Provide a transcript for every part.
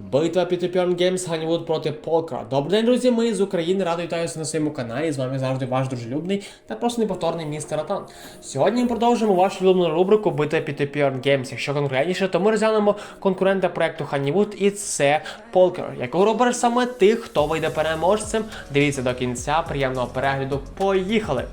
Битва P2P Games проти Полкера. Добрий день, друзі! Ми з України радо вітаюся на своєму каналі. З вами завжди ваш дружелюбний та просто неповторний містер Атан. Сьогодні ми продовжимо вашу улюблену рубрику Битва P2P Games. Якщо конкретніше, то ми розглянемо конкурента проекту Honeywood і це Полкер, якого робиш саме тих, хто вийде переможцем. Дивіться до кінця, приємного перегляду. Поїхали!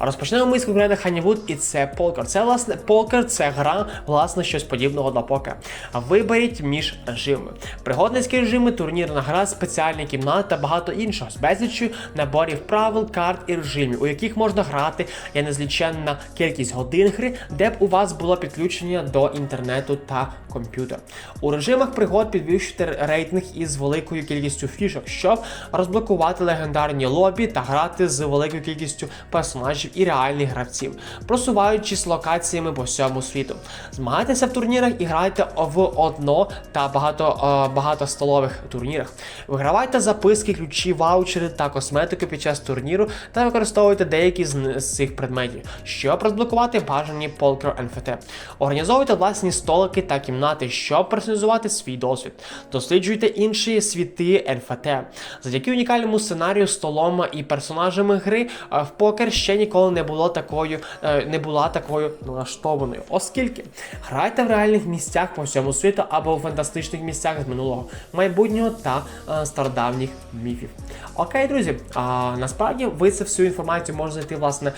Розпочнемо ми з конкурента Honeywood і це покер. Це власне покер, це гра, власне, щось подібного до покера. Виберіть між режимами. Пригодницькі режими, турнірна гра, спеціальні кімнати та багато іншого з безліччю наборів правил, карт і режимів, у яких можна грати є незліченна кількість годин гри, де б у вас було підключення до інтернету та комп'ютера. У режимах пригод підвищуйте рейтинг із великою кількістю фішок, щоб розблокувати легендарні лобі та грати з великою кількістю персонажів і реальних гравців, просуваючись локаціями по всьому світу. Змагайтеся в турнірах і грайте в одно та багато, е, багатостолових турнірах. Вигравайте записки, ключі, ваучери та косметику під час турніру та використовуйте деякі з, цих предметів, щоб розблокувати бажані Polker NFT. Організовуйте власні столики та кімнати, щоб персоналізувати свій досвід. Досліджуйте інші світи NFT. Завдяки унікальному сценарію, столома і персонажами гри е, в покер ще ніколи не було такою, е, не була такою налаштованою, оскільки грайте в реальних місцях по всьому світу або в фантастичних місцях з минулого, майбутнього та е, стародавніх міфів. Окей, друзі, а, насправді ви це всю інформацію можете знайти, власне,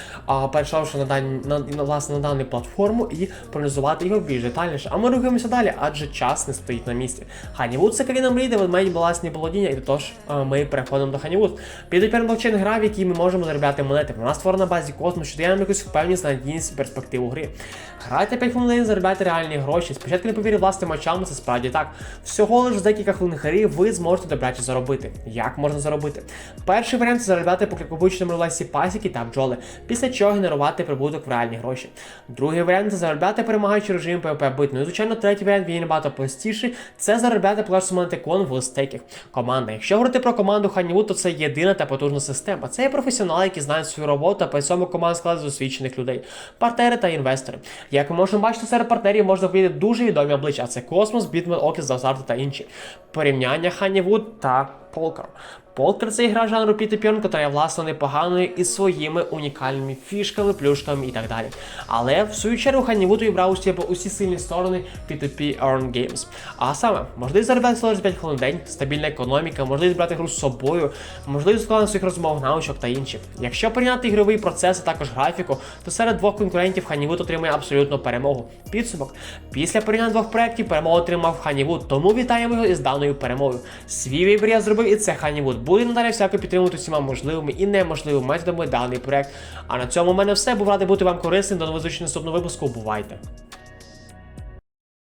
перейшовши на дані на, на, власне, на дану платформу і проаналізувати його більш детальніше. А ми рухаємося далі, адже час не стоїть на місці. Ханівуд це країна мрій, де ведмеді власні володіння, і тож а, ми переходимо до Ханівуд. Підопір блокчейн гра, в якій ми можемо заробляти монети. Вона створена на базі космос, що дає якусь впевненість на надійність перспективу гри. Грайте 5 хвилин, заробляйте реальні гроші. Спочатку не повірив власним очам, це справді так. Всього лиш за декілька хвилин гри ви зможете добряче заробити. Як можна заробити? Перший варіант це заробляти по клікобичному релесі пасіки та бджоли, після чого генерувати прибуток в реальні гроші. Другий варіант це заробляти перемагаючи режим PvP бит. Ну і звичайно, третій варіант він набагато простіший. Це заробляти плаш монетикон в стейках. Команда. Якщо говорити про команду Honeywood, то це єдина та потужна система. Це є професіонали, які знають свою роботу, а при цьому команда складається з освічених людей, партнери та інвестори. Як ми можемо бачити, серед партнерів можна вийти дуже відомі обличчя. Це Космос, Бітмен, Окіс, Завзарти та інші. Порівняння Honeywood та Полкер. Полкер це ігра жанру P2P, яка є власне непоганою із своїми унікальними фішками, плюшками і так далі. Але в свою чергу Honeywood вибрав у себе усі сильні сторони P2P Earn Games. А саме, можливість заробляти лише 5 хвилин в день, стабільна економіка, можливість брати гру з собою, можливість складання своїх розмов, навичок та інші. Якщо прийняти ігровий процес, а також графіку, то серед двох конкурентів Honeywood отримає абсолютну перемогу. Підсумок. Після порівняння двох проєктів перемогу отримав Honeywood, тому вітаємо його із даною перемогою. Свій вибір я зробив і це Honeywood. Буде надалі всяко підтримувати всіма можливими і неможливими методами даний проект. А на цьому в мене все. Був радий бути вам корисним. До нових зустрічі наступного випуску. Бувайте!